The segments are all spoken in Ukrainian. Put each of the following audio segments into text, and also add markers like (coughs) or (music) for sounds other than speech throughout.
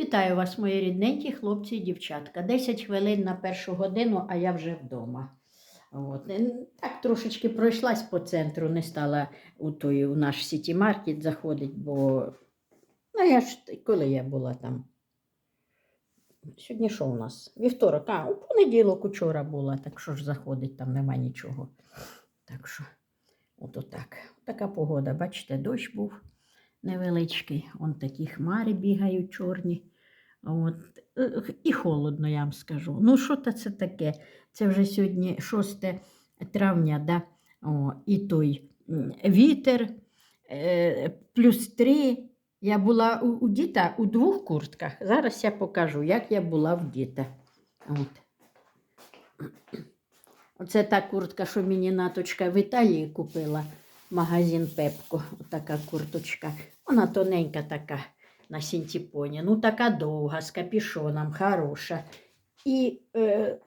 Вітаю вас, мої рідненькі хлопці і дівчатка. 10 хвилин на першу годину, а я вже вдома. От. Так трошечки пройшлась по центру, не стала у, той, у наш сіті маркет заходить, бо ну, я ж коли я була там. Сьогодні що у нас? Вівторок, а у понеділок учора була, так що ж заходить, там нема нічого. Так що, от отак. Така погода, бачите, дощ був невеличкий. Он такі хмари бігають чорні. От. е, І холодно, я вам скажу. Ну, що то це таке? Це вже сьогодні 6 травня, да? О, і той вітер, е, плюс 3. Я була у, діта у двох куртках. Зараз я покажу, як я була в діта. От. Оце та куртка, що мені наточка в Італії купила. Магазин Пепко. Така курточка. Вона тоненька така на синтепоні. Ну, така довга, з капішоном, хороша. І е,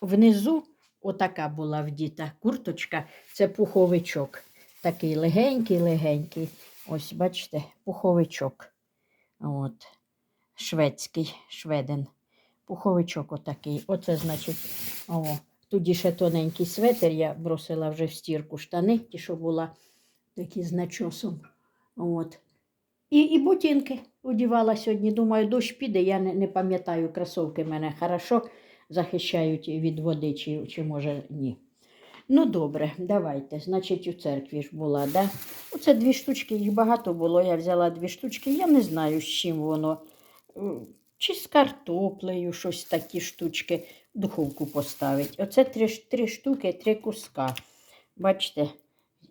внизу отака була вдіта курточка, це пуховичок. Такий легенький-легенький. Ось, бачите, пуховичок. От. Шведський, шведен. Пуховичок отакий. Оце, значить, о, тоді ще тоненький светр, я бросила вже в стірку штани, ті, що була такі з начосом. От. І, і ботинки одівала сьогодні. Думаю, дощ піде. Я не, не пам'ятаю, кросовки мене хорошо захищають від води, чи, чи може ні. Ну, добре, давайте. Значить, у церкві ж була, да? Оце дві штучки, їх багато було. Я взяла дві штучки. Я не знаю, з чим воно. Чи з картоплею, щось такі штучки духовку поставить. Оце три, три штуки, три куска. Бачите,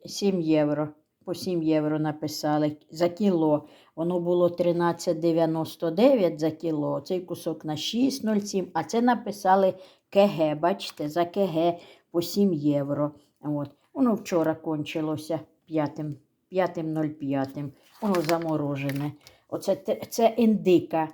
7 євро. По 7 євро написали за кіло. Воно було 13,99 за кіло. Цей кусок на 6,07, а це написали КГ. Бачите, за КГ по 7 євро. От. Воно вчора кончилося 5.05. Воно заморожене. Оце це індика.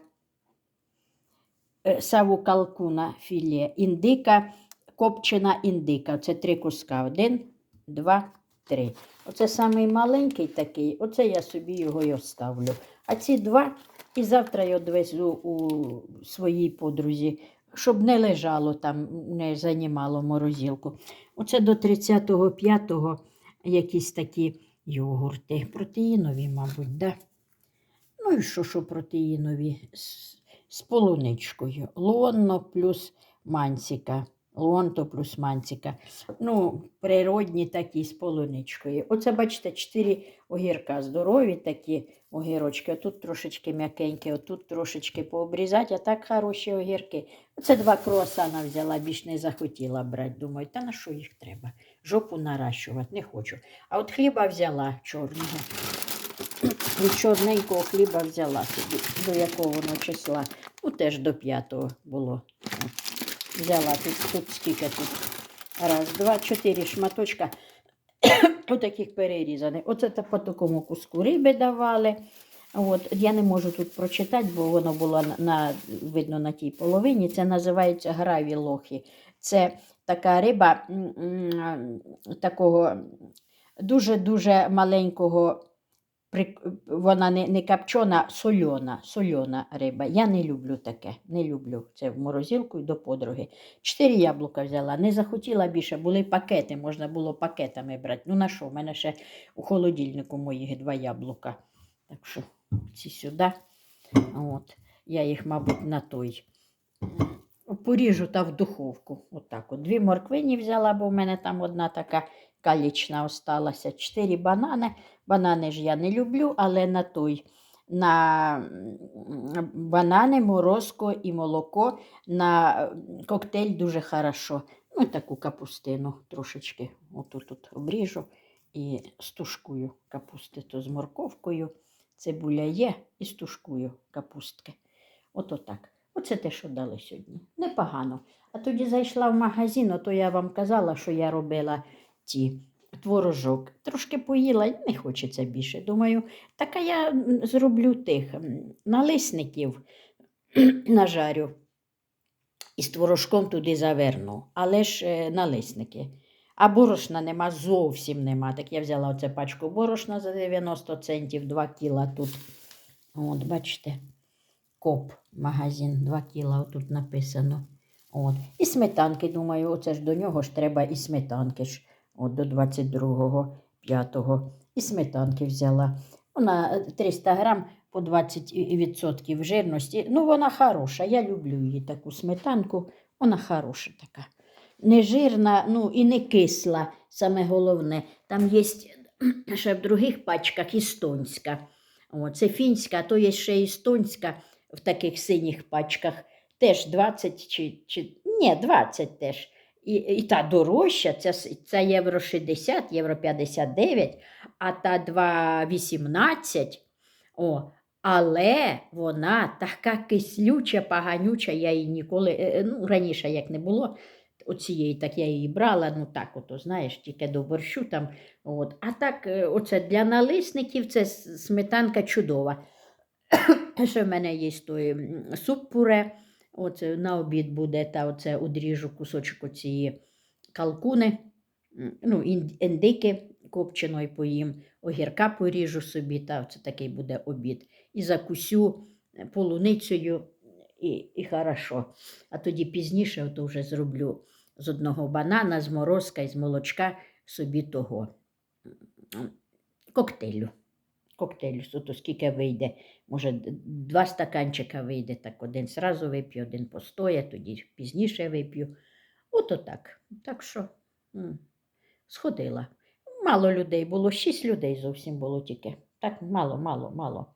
Е, Савукалкуна філе. Індика, копчена індика. Це три куска. Один, два, три. Оце самий маленький такий, оце я собі його й оставлю. А ці два і завтра я відвезу у своїй подрузі, щоб не лежало там, не займало морозилку. Оце до 35-го якісь такі йогурти. Протеїнові, мабуть, да? Ну і що, що протеїнові? З, полуничкою. Лонно плюс мансіка. Лонто плюс мансіка. Ну, природні такі з полуничкою. Оце, бачите, чотири огірка здорові такі огірочки. Отут трошечки м'якенькі, отут трошечки пообрізати, а так хороші огірки. Оце два круасана взяла, більш не захотіла брати. Думаю, та на що їх треба? Жопу наращувати, не хочу. А от хліба взяла чорного. Від чорненького хліба взяла собі, до якого воно числа. Ну, теж до п'ятого було. Взяла тут, тут скільки тут. Раз, два, чотири шматочка. (coughs) Отаких перерізаних. Оце та по такому куску риби давали. От, я не можу тут прочитати, бо воно було на, на, видно на тій половині. Це називається граві лохи. Це така риба такого дуже-дуже маленького, вона не, не копчена, сольона, сольона риба. Я не люблю таке. Не люблю це в морозилку і до подруги. Чотири яблука взяла, не захотіла більше, були пакети, можна було пакетами брати. Ну на що? У мене ще у холодильнику моїх два яблука. Так що ці сюди. От. Я їх, мабуть, на той. Поріжу та в духовку. Отак от. Дві морквині взяла, бо в мене там одна така калічна осталася. Чотири банани. Банани ж я не люблю, але на той. На банани, морозко і молоко на коктейль дуже хорошо. Ну, таку капустину трошечки отут тут обріжу і стушкую капусти то з морковкою. Цибуля є і стушкую капустки. Ото так. Оце те, що дали сьогодні. Непогано. А тоді зайшла в магазин, то я вам казала, що я робила ті творожок. Трошки поїла, не хочеться більше. Думаю, так а я зроблю тих налисників (clears throat) нажарю і з творожком туди заверну. Але ж е, налисники. А борошна нема, зовсім нема. Так я взяла оце пачку борошна за 90 центів, 2 кіла тут. От, бачите. Коп магазин, 2 кіла, тут написано. От. І сметанки, думаю, оце ж до нього ж треба і сметанки ж. От до 22-го, 5-го. І сметанки взяла. Вона е, 300 грам по 20% жирності. Ну, вона хороша. Я люблю її таку сметанку. Вона хороша така. Не жирна, ну і не кисла, саме головне. Там є (clears throat) ще в других пачках істонська. О, це фінська, а то є ще істонська в таких синіх пачках. Теж 20 чи, чи ні, 20 теж. І, і та дорожча, це, це євро 60, євро 59, а та 2,18. О, але вона така кислюча, поганюча, я її ніколи, е, е, ну, раніше як не було, оцієї, так я її брала, ну так, ото, знаєш, тільки до борщу там. От. А так, е, оце для налисників це сметанка чудова. (coughs) Ще в мене є той суп пуре. Оце на обід буде, та оце одріжу кусочок оцієї калкуни, ну, індики копченої поїм, огірка поріжу собі, та це такий буде обід. І закусю е, полуницею, і, і хорошо. А тоді пізніше ото вже зроблю з одного банана, з морозка і з молочка собі того коктейлю. Коктейлю, то скільки вийде. Може, два стаканчика вийде, так один зразу вип'ю, один постоє, тоді пізніше вип'ю. Ото так. Так що сходила. Мало людей було, шість людей зовсім було тільки. Так мало, мало, мало.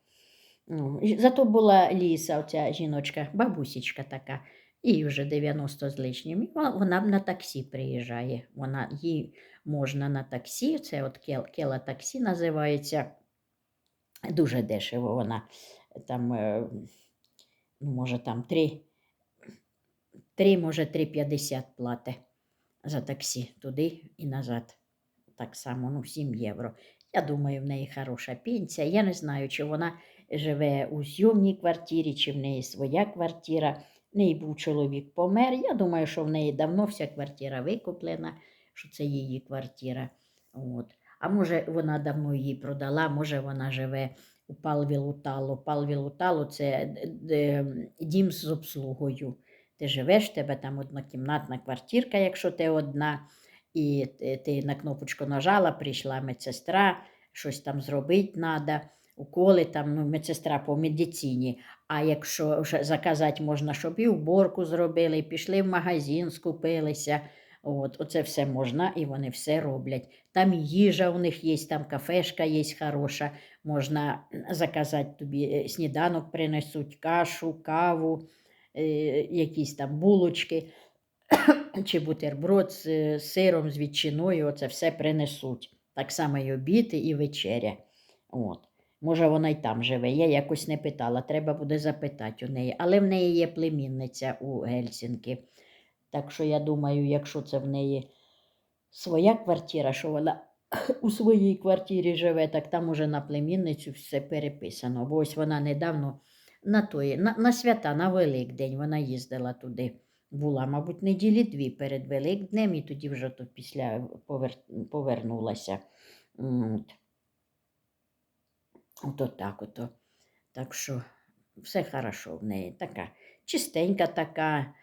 Ну, Зато була Ліса, оця жіночка, бабусічка така, їй вже 90 з лишнім. Вона на таксі приїжджає. Вона, їй можна на таксі, це от кела таксі називається. Дуже дешево вона там, е, ну, може, там 3, 3 може, 3,50 платить за таксі туди і назад. Так само, ну, 7 євро. Я думаю, в неї хороша пенсія. Я не знаю, чи вона живе у зйомній квартирі, чи в неї своя квартира. В неї був чоловік помер. Я думаю, що в неї давно вся квартира викуплена, що це її квартира. От. А може, вона давно її продала, може, вона живе у Палвілутало. Палвілутало це дім з обслугою. Ти живеш, тебе там однокімнатна квартирка, якщо ти одна, і ти, на кнопочку нажала, прийшла медсестра, щось там зробити треба, уколи там, ну, медсестра по медицині. А якщо заказати можна, щоб і уборку зробили, пішли в магазин, скупилися. От, оце все можна, і вони все роблять. Там їжа у них є, там кафешка є хороша, можна заказати тобі е, сніданок, принесуть кашу, каву, е, якісь там булочки (coughs) чи бутерброд з е, сиром, з ветчиною, оце все принесуть. Так само і обід, і вечеря. От. Може, вона й там живе. Я якось не питала, треба буде запитати у неї. Але в неї є племінниця у Гельсінки. Так що я думаю, якщо це в неї своя квартира, що вона (coughs) у своїй квартирі живе, так там уже на племінницю все переписано. Бо ось вона недавно на, той, на, на свята, на Великдень вона їздила туди. Була, мабуть, неділі дві перед Великднем, і тоді вже то після повер... повернулася. От. Ото так ото. Так що все хорошо в неї. Така чистенька така,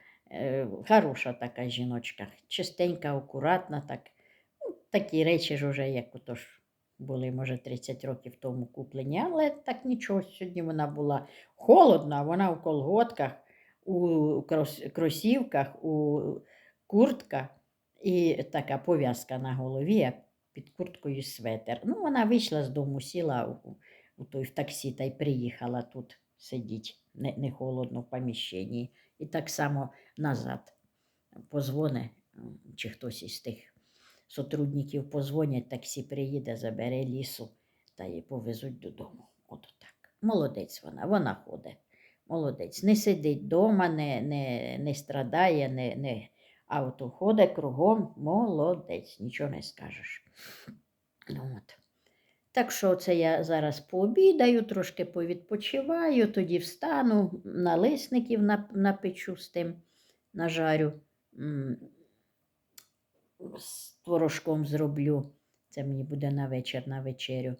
хороша така жіночка. Чистенька, акуратна. Так. Ну, такі речі ж уже, як ото ж були, може, 30 років тому куплені, але так нічого. Сьогодні вона була холодна, вона у колготках, у кросівках, у куртках і така пов'язка на голові, а під курткою светер. Ну, вона вийшла з дому, сіла у, у той в таксі та й приїхала тут сидіти, не, не холодно в поміщенні. І так само назад позвоне, чи хтось із тих сотрудників позвонять, таксі приїде, забере лісу та її повезуть додому. От так. Молодець вона, вона ходить. Молодець. Не сидить вдома, не, не, не страдає, не, не... а ходить кругом, молодець, нічого не скажеш. Ну, от. Так що це я зараз пообідаю, трошки повідпочиваю, тоді встану, налисників напечу з тим, нажарю, з творожком зроблю. Це мені буде на вечір, на вечерю.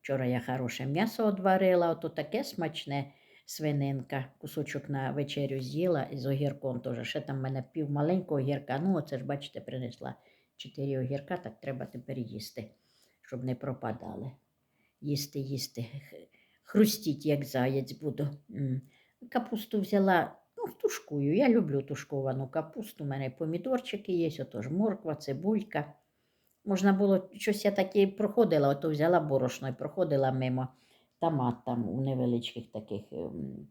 Вчора я хороше м'ясо одварила, ото таке смачне свининка. Кусочок на вечерю з'їла і з огірком теж. Ще там в мене пів маленького огірка. Ну, оце ж, бачите, принесла чотири огірка, так треба тепер їсти, щоб не пропадали. Їсти, їсти. Хрустіть, як заєць буду. Капусту взяла, ну, тушкую. Я люблю тушковану капусту. У мене помідорчики є, отож морква, цибулька. Можна було, щось я таке проходила, ото взяла борошно і проходила мимо томат там у невеличких таких ем,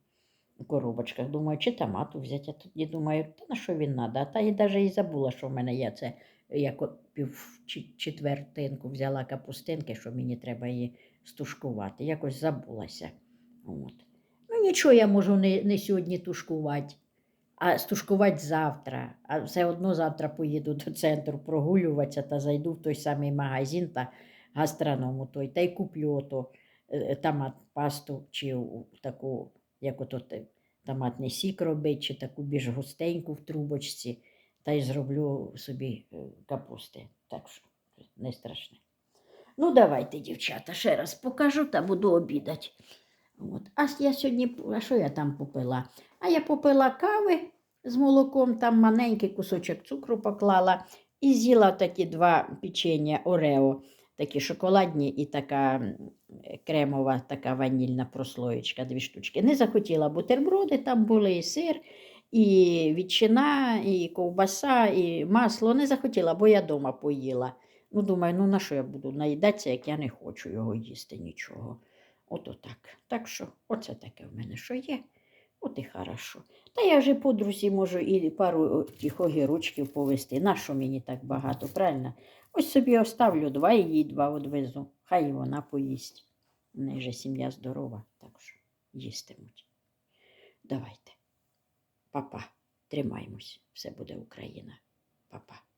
коробочках. Думаю, чи томату взяти. Я тоді думаю, та на що він треба? Та я навіть і забула, що в мене є це як пів четвертинку взяла капустинки, що мені треба її стушкувати. Якось забулася. От. Ну нічого, я можу не, не сьогодні тушкувати, а стушкувати завтра. А все одно завтра поїду до центру прогулюватися та зайду в той самий магазин та гастроному той, та й куплю ото е, томат пасту чи таку, як ото те- томатний сік робить, чи таку більш густеньку в трубочці, та й зроблю собі е, капусти. Так що не страшне. Ну, давайте, дівчата, ще раз покажу та буду обідати. От. А я сьогодні, а що я там попила? А я попила кави з молоком, там маленький кусочок цукру поклала і з'їла такі два печення Орео, такі шоколадні і така кремова, така ванільна прослоєчка, дві штучки. Не захотіла бутерброди, там були і сир, і ветчина, і ковбаса, і масло. Не захотіла, бо я вдома поїла. Ну, думаю, ну на що я буду наїдатися, як я не хочу його їсти нічого. Ото так. Так що, оце таке в мене що є. От і хорошо. Та я вже подрузі можу і пару тих огірочків повезти. Нащо мені так багато, правильно? Ось собі оставлю два і їй два одвезу. Хай вона поїсть. У неї же сім'я здорова, так що їстимуть. Давайте. Папа, тримаймось. Все буде Україна. Папа.